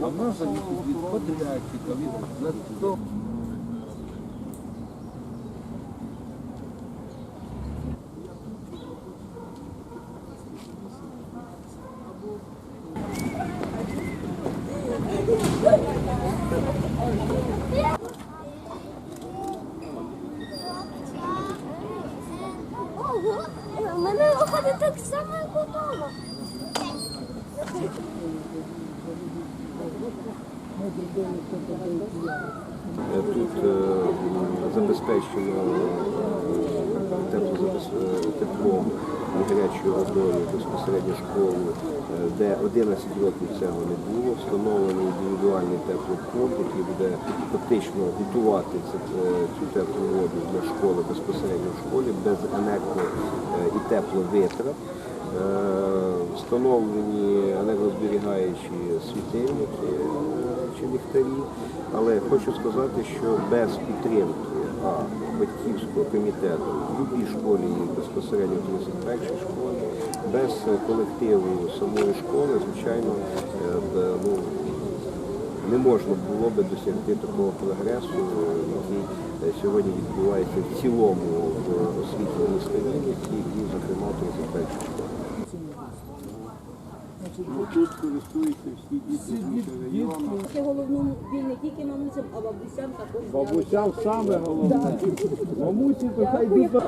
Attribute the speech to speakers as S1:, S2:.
S1: вона залежить від подрядчика, від того.
S2: Ого, у мене виходить так само, як у мама.
S3: Тут е, забезпечено е, е, теплом і гарячою водою безпосередньо школу, е, де 11 років цього не було. Встановлений індивідуальний теплопункт, який буде фактично готувати е, цю теплу воду для школи безпосередньо в школі без енерго е, і тепловитрат. Встановлені енергозберігаючі світильники е, чи ліхтарі. Але хочу сказати, що без підтримки а, батьківського комітету в будь-якій школі і безпосередньо в 31 школі, без е, колективу самої школи, звичайно, е, ну, не можна було би досягти такого прогресу, який сьогодні відбувається в цілому в міста Вінниці і, зокрема, в 31 школі.
S1: Ну, Тут користуються всі діти нашого району.
S4: Це головному біль не тільки мамусям, а бабусям також.
S1: Бабусям саме головне. Мамусі то хай йдуть.